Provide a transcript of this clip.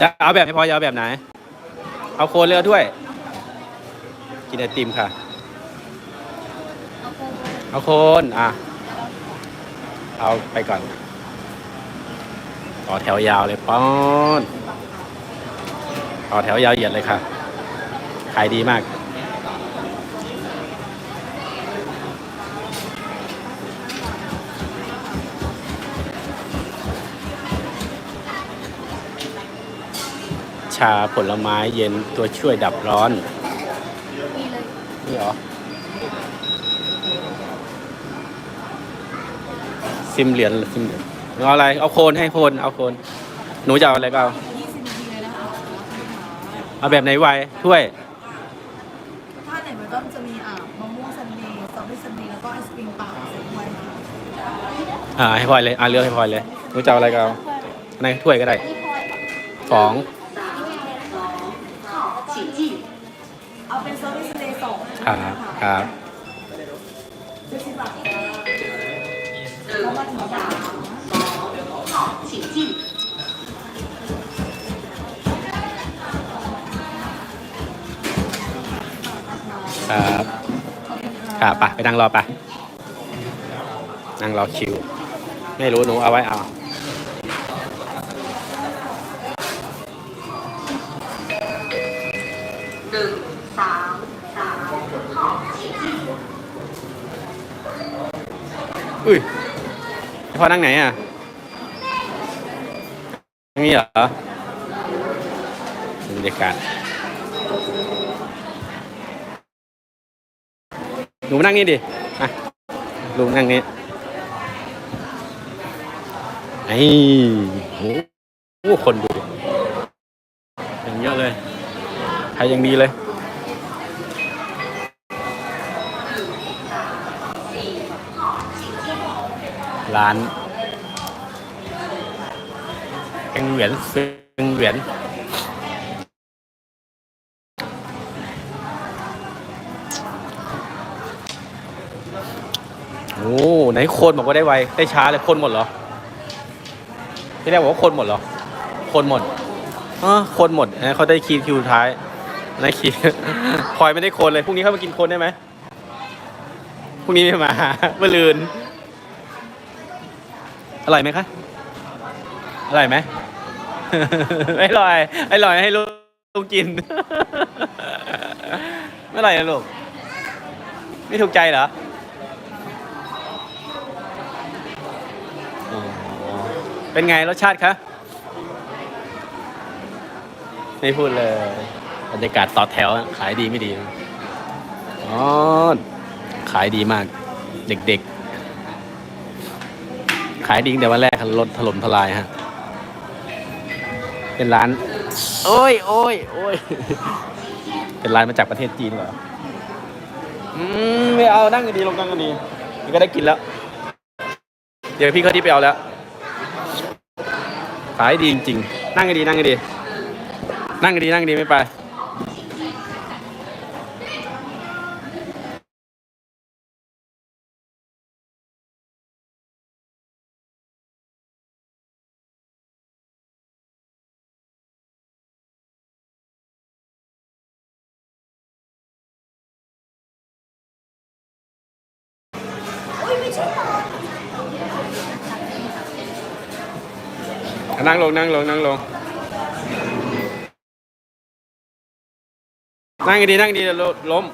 จะเอาแบบไม่พอจะเอาแบบไหน เอาโคนเรือด้วย กินไอติมค่ะ เอาโคนอะ เอาไปก่อน ต่อแถวยาวเลยป้อน ต่อแถวยาวเหยียดเลยค่ะ ขายดีมาก ชาผลไม้เย็นตัวช่วยดับร้อนมีเลยนี่เหรอ ซิมเหรียญซิมเหรียญเอาอะไร เอาโคนให้โคน เอาโคน หนูจะเอาอะไรก็เอา20นาทีเลยนะคะเอาแบบไหนไวถ้วย ถ้าไหนมันก็จะมีอ่ามะม่วงซันเดย์สตรอเบอรี่ซันเดย์แล้วก็ไอศกรีมเปล่าใส่ถ้วยค่ะอ่าให้พลอยเลย อ่าเลือกให้พลอยเลย หนูจะเอาอะไรก็เอาในถ้วยก็ได้สอง เอาเป็นสตรอเบอรี่ซันเดย์สองครับ ครับเจ็ดสิบบาทแล้วมาถึงสามครับครับไปไปนั่งรอไปนั่งรอคิว ไม่รู้หนูเอาไว้เอา หนึ่งสามสามสองอุ้ยพ่อนั่งไหนอะนี่เหรอบรรยากาศหนูนั่งนี่ดิอะลุงนั่งนี่ไอ้โหคนดู ใครยังดีเลยร้านเอ็งเหวียนเฟิงเหวียนโอ้ไหนคนบอกว่าได้ไว ได้ช้าเลยคนหมดเหรอที่แรกบอกว่าคนหมดเหรอ คนหมดอ๋อคนหมดเอ้ยเขาได้คีย์คิวท้าย นายคีย์พลอยไม่ได้คนเลยพรุ่งนี้เขามากินคนได้ไหมพรุ่งนี้ไม่มาเมื่อลืนอร่อยไหมคะอร่อยไหมไม่อร่อยไม่อร่อยให้ลูกกินไม่อร่อยนะลูกไม่ถูกใจเหรอเป็นไงรสชาติคะไม่พูดเลย บรรยากาศต่อแถวขายดีไม่ดีอ๋อขายดีมาก เด็กๆ ขายดีตั้งแต่วันแรกรถถล่มทลายฮะ เป็นร้าน โอ้ยโอ้ยโอ้ยเป็นร้านมาจากประเทศจีนเหรอ อืมไม่เอานั่งกันดีลงนั่งกันดีนี่ก็ได้กินแล้ว เดี๋ยวพี่เขาที่ไปเอาแล้ว ขายดีจริงๆนั่งกันดีนั่งกันดี นั่งกันดีนั่งกันดีไม่ไป นั่งลงนั่งลงนั่งลง นั่งดีนั่งดีล้ม